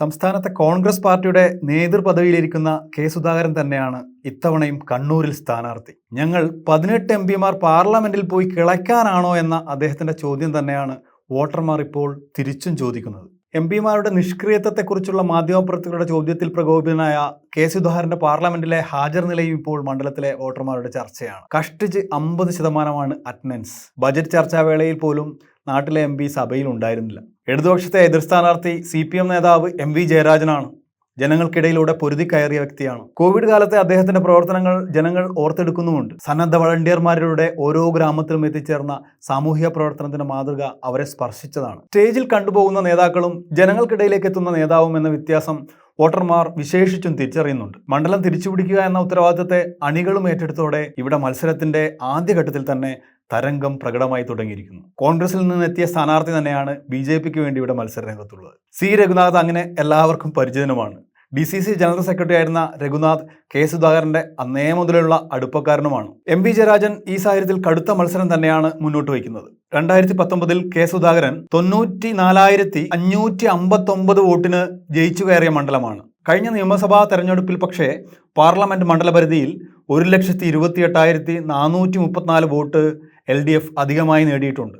സംസ്ഥാനത്തെ കോൺഗ്രസ് പാർട്ടിയുടെ നേതൃപദവിയിലിരിക്കുന്ന കെ സുധാകരൻ തന്നെയാണ് ഇത്തവണയും കണ്ണൂരിൽ സ്ഥാനാർത്ഥി. ഞങ്ങൾ പതിനെട്ട് എം പിമാർ പാർലമെന്റിൽ പോയി കിളയ്ക്കാനാണോ എന്ന അദ്ദേഹത്തിന്റെ ചോദ്യം തന്നെയാണ് വോട്ടർമാർ ഇപ്പോൾ തിരിച്ചും ചോദിക്കുന്നത്. എം പിമാരുടെ നിഷ്ക്രിയത്വത്തെക്കുറിച്ചുള്ള മാധ്യമപ്രവർത്തകരുടെ ചോദ്യത്തിൽ പ്രകോപിതനായ കെ സുധാകരന്റെ പാർലമെന്റിലെ ഹാജർ നിലയും ഇപ്പോൾ മണ്ഡലത്തിലെ വോട്ടർമാരുടെ ചർച്ചയാണ്. കഷ്ടിച്ച് അമ്പത് ശതമാനമാണ് അറ്റൻഡൻസ്. ബജറ്റ് ചർച്ചാവേളയിൽ പോലും നാട്ടിലെ എം പി സഭയിൽ ഉണ്ടായിരുന്നില്ല ഇടതുപക്ഷത്തെ എതിർ സ്ഥാനാർത്ഥി സി പി എം നേതാവ് എം വി ജയരാജനാണ് ജനങ്ങൾക്കിടയിലൂടെ പൊരുതി കയറിയ വ്യക്തിയാണ്. കോവിഡ് കാലത്തെ അദ്ദേഹത്തിന്റെ പ്രവർത്തനങ്ങൾ ജനങ്ങൾ ഓർത്തെടുക്കുന്നുമുണ്ട്. സന്നദ്ധ വളണ്ടിയർമാരുടെ ഓരോ ഗ്രാമത്തിലും എത്തിച്ചേർന്ന സാമൂഹിക പ്രവർത്തനത്തിന്റെ മാതൃക അവരെ സ്പർശിച്ചതാണ്. സ്റ്റേജിൽ കണ്ടുപോകുന്ന നേതാക്കളും ജനങ്ങൾക്കിടയിലേക്ക് എത്തുന്ന നേതാവും എന്ന വ്യത്യാസം വോട്ടർമാർ വിശേഷിച്ചും തിരിച്ചറിയുന്നുണ്ട്. മണ്ഡലം തിരിച്ചുപിടിക്കുക എന്ന ഉത്തരവാദിത്തത്തെ അണികളും ഏറ്റെടുത്തോടെ ഇവിടെ മത്സരത്തിന്റെ ആദ്യഘട്ടത്തിൽ തന്നെ തരംഗം പ്രകടമായി തുടങ്ങിയിരിക്കുന്നു. കോൺഗ്രസിൽ നിന്നെത്തിയ സ്ഥാനാർത്ഥി തന്നെയാണ് ബി ജെ പിക്ക് വേണ്ടി ഇവിടെ മത്സര രംഗത്തുള്ളത് സി. രഘുനാഥ് അങ്ങനെ എല്ലാവർക്കും പരിചിതനുമാണ്. D C C general secretary ആയിരുന്ന രഘുനാഥ് കെ സുധാകരന്റെ അന്നേ മുതലുള്ള അടുപ്പക്കാരനുമാണ്. എം വി ജയരാജൻ ഈ സാഹചര്യത്തിൽ കടുത്ത മത്സരം തന്നെയാണ് മുന്നോട്ട് വയ്ക്കുന്നത്. രണ്ടായിരത്തി പത്തൊമ്പതിൽ കെ സുധാകരൻ തൊണ്ണൂറ്റി നാലായിരത്തി അഞ്ഞൂറ്റി അമ്പത്തൊമ്പത് വോട്ടിന് ജയിച്ചു കയറിയ മണ്ഡലമാണ്. കഴിഞ്ഞ നിയമസഭാ തെരഞ്ഞെടുപ്പിൽ പക്ഷേ പാർലമെന്റ് മണ്ഡലപരിധിയിൽ ഒരു ലക്ഷത്തി ഇരുപത്തി എട്ടായിരത്തി നാനൂറ്റി മുപ്പത്തിനാല് വോട്ട് എൽ ഡി എഫ് അധികമായി നേടിയിട്ടുണ്ട്.